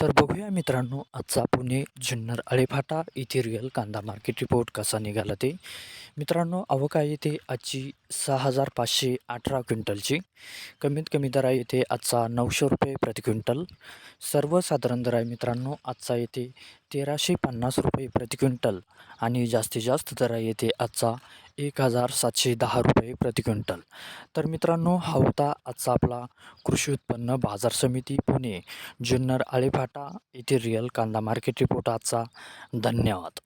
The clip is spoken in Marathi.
तर बघूया मित्रांनो आजचा पुणे जुन्नर आळेफाटा येथे रिअल कांदा मार्केट रिपोर्ट कसा निघाला ते. मित्रांनो अवका आहे येथे आजची सहा हजार पाचशे अठरा क्विंटलची. कमीत कमी दरा येथे आजचा नऊशे रुपये प्रति क्विंटल. सर्वसाधारण दर आहे मित्रांनो आजचा येथे तेराशे पन्नास रुपये प्रति क्विंटल. आणि जास्तीत जास्त दर येथे आजचा एक हजार सातशे दहा रुपये प्रति क्विंटल. तर मित्रांनो हा होता आजचा आपला कृषी उत्पन्न बाजार समिती पुणे जुन्नर आळेफाटा येथे रिअल कांदा मार्केट रिपोर्ट आजचा. धन्यवाद.